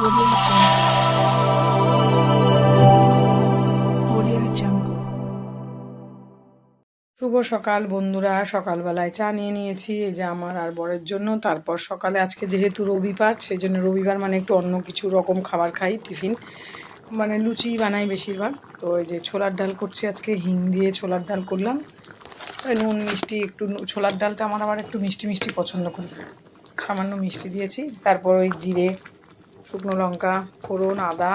শুভ সকাল বন্ধুরা, সকালবেলায় চা নিয়ে নিয়েছি, এই যে আমার আর বরের জন্য। তারপর সকালে আজকে যেহেতু রবিবার সেই জন্য রবিবার মানে একটু অন্য কিছু রকম খাবার খাই, টিফিন। মানে লুচি বানাই বেশিরভাগ। তো এই যে ছোলার ডাল করছি আজকে, হিং দিয়ে ছোলার ডাল করলাম। নুন, মিষ্টি, একটু ছোলার ডালটা আমার আবার একটু মিষ্টি মিষ্টি পছন্দ করি। সামান্য মিষ্টি দিয়েছি। তারপর ওই জিরে শুকনো লঙ্কা, ফোড়ন, আদা,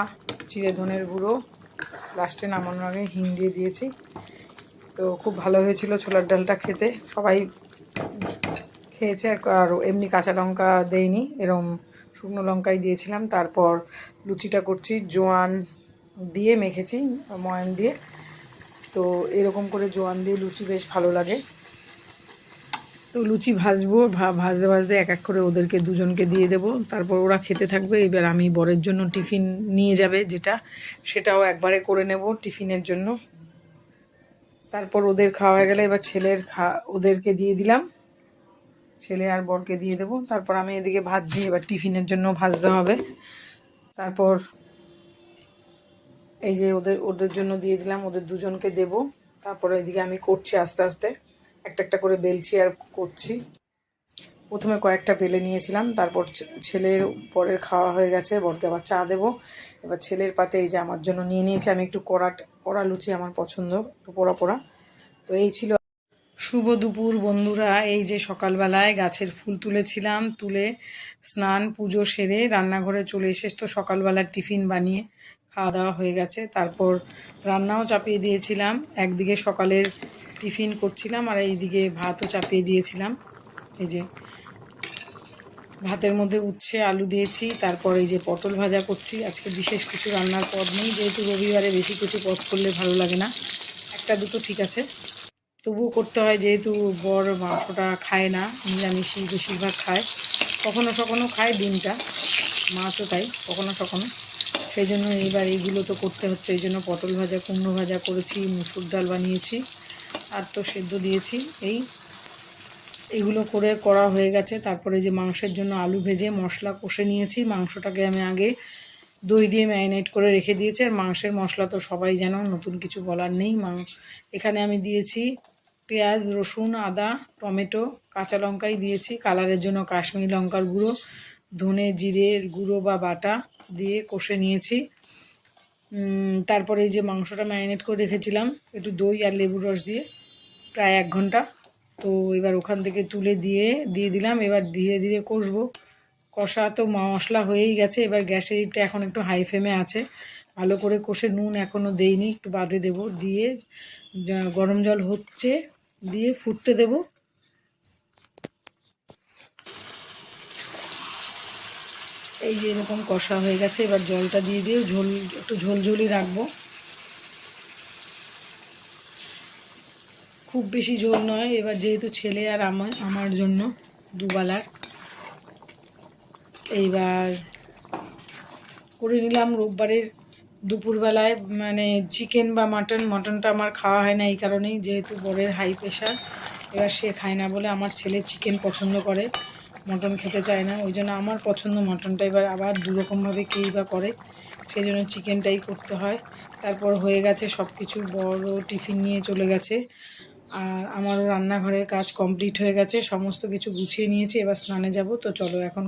জিরে, ধনের গুঁড়ো। লাস্টে নামানোর আগে হিং দিয়ে দিয়েছি। তো খুব ভালো হয়েছিল ছোলার ডালটা খেতে। সবাই খেয়েছে আর এমনি কাঁচা লঙ্কা দেইনি। এরম শুকনো লঙ্কাই দিয়েছিলাম। তারপর লুচিটা করছি, জোয়ান দিয়ে মেখেছি ময়ান দিয়ে। তো এরকম করে জোয়ান দিয়ে লুচি বেশ ভালো লাগে। তো লুচি ভাজবো ভাজতে ভাজতে এক এক করে ওদেরকে দুজনকে দিয়ে দেবো। তারপর ওরা খেতে থাকবে। এবার আমি বরের জন্য টিফিন নিয়ে যাবে যেটা, সেটাও একবারে করে নেব টিফিনের জন্য। তারপর ওদের খাওয়া গেলে এবার ছেলের খা ওদেরকে দিয়ে দিলাম। ছেলে আর বরকে দিয়ে দেবো। তারপর আমি এদিকে ভাত ভাজছি এবার টিফিনের জন্য ভাজতে হবে। তারপর এই যে ওদের ওদের জন্য দিয়ে দিলাম। ওদের দুজনকে দেব। তারপর এদিকে আমি করছি আস্তে আস্তে। একটা একটা করে বেলছি আর করছি। প্রথমে কয়েকটা বেলে নিয়েছিলাম, তারপর ছেলের পরের খাওয়া হয়ে গেছে, বরকে আবার চা দেবো। এবার ছেলের পাতে এই যে আমার জন্য নিয়ে নিয়েছি, আমি একটু কড়া কড়া লুচি আমার পছন্দ, একটু পোড়া পোড়া। তো এই ছিল শুভ দুপুর বন্ধুরা, এই যে সকালবেলায় গাছের ফুল তুলেছিলাম, তুলে স্নান, পুজো সেরে রান্নাঘরে চলে এসে তো সকালবেলার টিফিন বানিয়ে খাওয়া দাওয়া হয়ে গেছে। তারপর রান্নাও চাপিয়ে দিয়েছিলাম। একদিকে সকালের টিফিন করছিলাম আর এইদিকে ভাতও চাপিয়ে দিয়েছিলাম। এই যে ভাতের মধ্যে উচ্ছে, আলু দিয়েছি, তারপর এই যে পটল ভাজা করছি। আজকে বিশেষ কিছু রান্নার পদ নেই, যেহেতু রবিবারে বেশি কিছু পদ করলে ভালো লাগে না। একটা দুটো ঠিক আছে। তবুও করতে হয়, যেহেতু বর মাংসটা খায় না, নিরামিষই বেশিরভাগ খায়। কখনো সখনো খায় ডিমটা, মাছও তাই, কখনো সখনো। সেই জন্য এইবার এইগুলো তো করতে হচ্ছে, এই জন্য পটল ভাজা, কুমড়ো ভাজা করেছি, মুসুর ডাল বানিয়েছি। আর তো সেদ্ধ দিয়েছি। এই এগুলো করে করা হয়ে গেছে। তারপরে যে মাংসের জন্য আলু ভেজে মশলা কষে নিয়েছি। মাংসটাকে আমি আগে দই দিয়ে ম্যারিনেট করে রেখে দিয়েছি। আর মাংসের মশলা তো সবাই যেন নতুন কিছু বলার নেই। মাংস এখানে আমি দিয়েছি পেঁয়াজ, রসুন, আদা, টমেটো, কাঁচা লঙ্কাই দিয়েছি। কালারের জন্য কাশ্মীরি লঙ্কার গুঁড়ো, ধনে জিরের গুঁড়ো বা বাটা দিয়ে কষে নিয়েছি। তারপরে এই যে মাংসটা ম্যারিনেট করে রেখেছিলাম, একটু দই আর লেবুর রস দিয়ে, প্রায় এক ঘণ্টা। তো এবার ওখান থেকে তুলে দিয়ে দিয়ে দিলাম, এবার ধীরে ধীরে কষবো। কষা তো মশলা হয়েই গেছে, এবার গ্যাসের ইটটা এখন একটু হাই ফ্লেমে আছে। ভালো করে কষে নুন এখনও দেইনি, একটু বাদে দেব। দিয়ে গরম জল হচ্ছে, দিয়ে ফুটতে দেব। এই যে এরকম কষা হয়ে গেছে, এবার জলটা দিয়ে দিয়ে ঝোল, একটু ঝোলঝোলই রাখব। খুব বেশি ঝোল নয়, এবার যেহেতু ছেলে আর আমার আমার জন্য দুবেলার। এইবার করে নিলাম রোববারের দুপুরবেলায় মানে চিকেন বা মাটন মটনটা আমার খাওয়া হয় না এই কারণেই, যেহেতু বরের হাই প্রেশার এবার সে খায় না বলে আমার ছেলে চিকেন পছন্দ করে। মটন খেতে চায় না, ওই জন্য আমার পছন্দ মটনটা। এবার আবার দুরকমভাবে কেই বা করে সেই জন্য চিকেনটাই করতে হয়। তারপর হয়ে গেছে সব কিছু বড় টিফিন নিয়ে চলে গেছে। আর আমারও রান্নাঘরের কাজ কমপ্লিট হয়ে গেছে, সমস্ত কিছু গুছিয়ে নিয়েছি, এবার স্নানে যাব। তো চলো এখন